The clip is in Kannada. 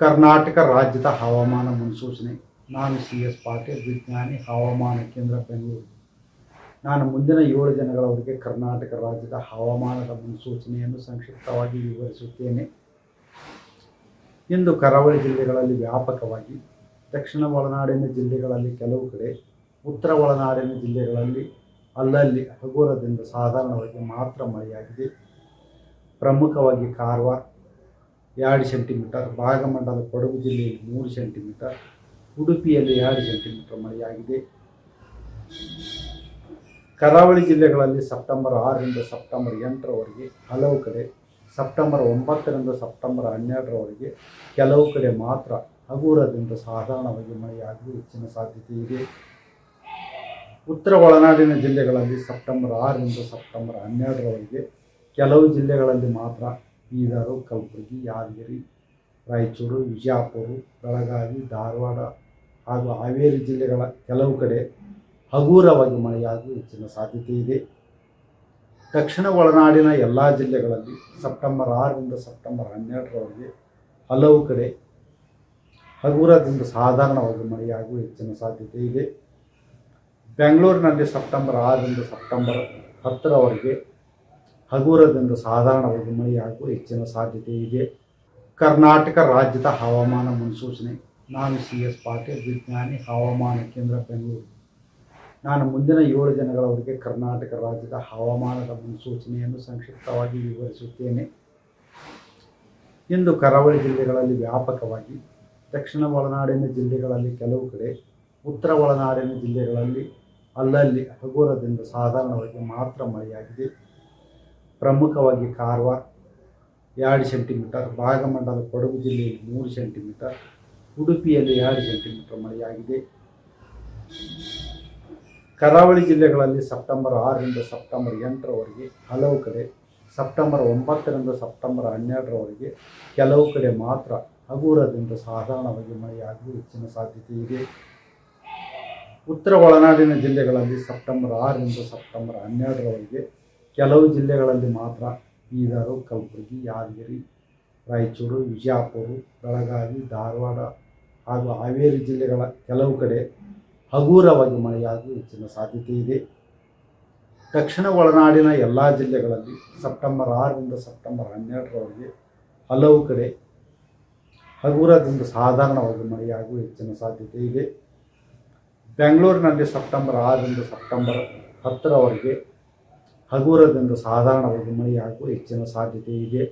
ಕರ್ನಾಟಕ ರಾಜ್ಯದ ಹವಾಮಾನ ಮುನ್ಸೂಚನೆ. ನಾನು ಸಿ ಎಸ್ ಪಾಟೀಲ್, ವಿಜ್ಞಾನಿ, ಹವಾಮಾನ ಕೇಂದ್ರ ಬೆಂಗಳೂರು. ನಾನು ಮುಂದಿನ ಏಳು ದಿನಗಳವರೆಗೆ ಕರ್ನಾಟಕ ರಾಜ್ಯದ ಹವಾಮಾನದ ಮುನ್ಸೂಚನೆಯನ್ನು ಸಂಕ್ಷಿಪ್ತವಾಗಿ ವಿವರಿಸುತ್ತೇನೆ. ಇಂದು ಕರಾವಳಿ ಜಿಲ್ಲೆಗಳಲ್ಲಿ ವ್ಯಾಪಕವಾಗಿ, ದಕ್ಷಿಣ ಒಳನಾಡಿನ ಜಿಲ್ಲೆಗಳಲ್ಲಿ ಕೆಲವು ಕಡೆ, ಉತ್ತರ ಒಳನಾಡಿನ ಜಿಲ್ಲೆಗಳಲ್ಲಿ ಅಲ್ಲಲ್ಲಿ ಹಗುರದಿಂದ ಸಾಧಾರಣವಾಗಿ ಮಾತ್ರ ಮಳೆಯಾಗಿದೆ. ಪ್ರಮುಖವಾಗಿ ಕಾರವಾರ ಎರಡು ಸೆಂಟಿಮೀಟರ್, ಭಾಗಮಂಡಲ ಕೊಡಗು ಜಿಲ್ಲೆಯಲ್ಲಿ ಮೂರು ಸೆಂಟಿಮೀಟರ್, ಉಡುಪಿಯಲ್ಲಿ ಎರಡು ಸೆಂಟಿಮೀಟರ್ ಮಳೆಯಾಗಿದೆ. ಕರಾವಳಿ ಜಿಲ್ಲೆಗಳಲ್ಲಿ ಸೆಪ್ಟೆಂಬರ್ ಆರರಿಂದ ಸೆಪ್ಟೆಂಬರ್ ಎಂಟರವರೆಗೆ ಹಲವು ಕಡೆ, ಸೆಪ್ಟೆಂಬರ್ ಒಂಬತ್ತರಿಂದ ಸೆಪ್ಟೆಂಬರ್ ಹನ್ನೆರಡರವರೆಗೆ ಕೆಲವು ಕಡೆ ಮಾತ್ರ ಹಗುರದಿಂದ ಸಾಧಾರಣವಾಗಿ ಮಳೆಯಾಗುವ ಹೆಚ್ಚಿನ ಸಾಧ್ಯತೆ ಇದೆ. ಉತ್ತರ ಒಳನಾಡಿನ ಜಿಲ್ಲೆಗಳಲ್ಲಿ ಸೆಪ್ಟೆಂಬರ್ ಆರರಿಂದ ಸೆಪ್ಟೆಂಬರ್ ಹನ್ನೆರಡರವರೆಗೆ ಕೆಲವು ಜಿಲ್ಲೆಗಳಲ್ಲಿ ಮಾತ್ರ ಬೀದರು, ಕಲಬುರಗಿ, ಯಾದಗಿರಿ, ರಾಯಚೂರು ವಿಜಯಪುರ ಬೆಳಗಾವಿ, ಧಾರವಾಡ ಹಾಗೂ ಹಾವೇರಿ ಜಿಲ್ಲೆಗಳ ಕೆಲವು ಕಡೆ ಹಗುರವಾಗಿ ಮಳೆಯಾಗುವ ಹೆಚ್ಚಿನ ಸಾಧ್ಯತೆ ಇದೆ. ದಕ್ಷಿಣ ಒಳನಾಡಿನ ಎಲ್ಲ ಜಿಲ್ಲೆಗಳಲ್ಲಿ ಸೆಪ್ಟೆಂಬರ್ ಆರರಿಂದ ಸೆಪ್ಟೆಂಬರ್ ಹನ್ನೆರಡರವರೆಗೆ ಹಲವು ಕಡೆ ಹಗುರದಿಂದ ಸಾಧಾರಣವಾಗಿ ಮಳೆಯಾಗುವ ಹೆಚ್ಚಿನ ಸಾಧ್ಯತೆ ಇದೆ. ಬೆಂಗಳೂರಿನಲ್ಲಿ ಸೆಪ್ಟೆಂಬರ್ ಆರರಿಂದ ಸೆಪ್ಟೆಂಬರ್ ಹತ್ತರವರೆಗೆ ಹಗುರದಿಂದ ಸಾಧಾರಣವಾಗಿ ಮಳೆಯಾಗುವ ಹೆಚ್ಚಿನ ಸಾಧ್ಯತೆ ಇದೆ. ಕರ್ನಾಟಕ ರಾಜ್ಯದ ಹವಾಮಾನ ಮುನ್ಸೂಚನೆ. ನಾನು ಸಿ ಎಸ್ ಪಾಟೀಲ್, ವಿಜ್ಞಾನಿ, ಹವಾಮಾನ ಕೇಂದ್ರ ಬೆಂಗಳೂರು. ನಾನು ಮುಂದಿನ ಏಳು ದಿನಗಳವರೆಗೆ ಕರ್ನಾಟಕ ರಾಜ್ಯದ ಹವಾಮಾನದ ಮುನ್ಸೂಚನೆಯನ್ನು ಸಂಕ್ಷಿಪ್ತವಾಗಿ ವಿವರಿಸುತ್ತೇನೆ. ಇಂದು ಕರಾವಳಿ ಜಿಲ್ಲೆಗಳಲ್ಲಿ ವ್ಯಾಪಕವಾಗಿ, ದಕ್ಷಿಣ ಒಳನಾಡಿನ ಜಿಲ್ಲೆಗಳಲ್ಲಿ ಕೆಲವು ಕಡೆ, ಉತ್ತರ ಒಳನಾಡಿನ ಜಿಲ್ಲೆಗಳಲ್ಲಿ ಅಲ್ಲಲ್ಲಿ ಹಗುರದಿಂದ ಸಾಧಾರಣವಾಗಿ ಮಾತ್ರ ಮಳೆಯಾಗಿದೆ. ಪ್ರಮುಖವಾಗಿ ಕಾರವಾರ ಎರಡು ಸೆಂಟಿಮೀಟರ್, ಭಾಗಮಂಡಲ ಕೊಡಗು ಜಿಲ್ಲೆಯಲ್ಲಿ ಮೂರು ಸೆಂಟಿಮೀಟರ್, ಉಡುಪಿಯಲ್ಲಿ ಎರಡು ಸೆಂಟಿಮೀಟರ್ ಮಳೆಯಾಗಿದೆ. ಕರಾವಳಿ ಜಿಲ್ಲೆಗಳಲ್ಲಿ ಸೆಪ್ಟೆಂಬರ್ ಆರರಿಂದ ಸೆಪ್ಟೆಂಬರ್ ಎಂಟರವರೆಗೆ ಹಲವು ಕಡೆ, ಸೆಪ್ಟೆಂಬರ್ ಒಂಬತ್ತರಿಂದ ಸೆಪ್ಟೆಂಬರ್ ಹನ್ನೆರಡರವರೆಗೆ ಕೆಲವು ಕಡೆ ಮಾತ್ರ ಹಗುರದಿಂದ ಸಾಧಾರಣವಾಗಿ ಮಳೆಯಾಗುವ ಹೆಚ್ಚಿನ ಸಾಧ್ಯತೆ ಇದೆ. ಉತ್ತರ ಒಳನಾಡಿನ ಜಿಲ್ಲೆಗಳಲ್ಲಿ ಸೆಪ್ಟೆಂಬರ್ ಆರರಿಂದ ಸೆಪ್ಟೆಂಬರ್ ಹನ್ನೆರಡರವರೆಗೆ ಕೆಲವು ಜಿಲ್ಲೆಗಳಲ್ಲಿ ಮಾತ್ರ ಬೀದರು, ಕಲಬುರಗಿ, ಯಾದಗಿರಿ, ರಾಯಚೂರು ವಿಜಯಪುರ ಬೆಳಗಾವಿ, ಧಾರವಾಡ ಹಾಗೂ ಹಾವೇರಿ ಜಿಲ್ಲೆಗಳ ಕೆಲವು ಕಡೆ ಹಗುರವಾಗಿ ಮಳೆಯಾಗುವ ಹೆಚ್ಚಿನ ಸಾಧ್ಯತೆ ಇದೆ. ದಕ್ಷಿಣ ಒಳನಾಡಿನ ಎಲ್ಲ ಜಿಲ್ಲೆಗಳಲ್ಲಿ ಸೆಪ್ಟೆಂಬರ್ ಆರರಿಂದ ಸೆಪ್ಟೆಂಬರ್ ಹನ್ನೆರಡರವರೆಗೆ ಹಲವು ಕಡೆ ಹಗುರದಿಂದ ಸಾಧಾರಣವಾಗಿ ಮಳೆಯಾಗುವ ಹೆಚ್ಚಿನ ಸಾಧ್ಯತೆ ಇದೆ. ಬೆಂಗಳೂರಿನಲ್ಲಿ ಸೆಪ್ಟೆಂಬರ್ ಆರರಿಂದ ಸೆಪ್ಟೆಂಬರ್ ಹತ್ತರವರೆಗೆ ಹಗುರದಿಂದ ಸಾಧಾರಣವಾಗಿ ಮಳೆಯಾಗುವ ಹೆಚ್ಚಿನ ಸಾಧ್ಯತೆ ಇದೆ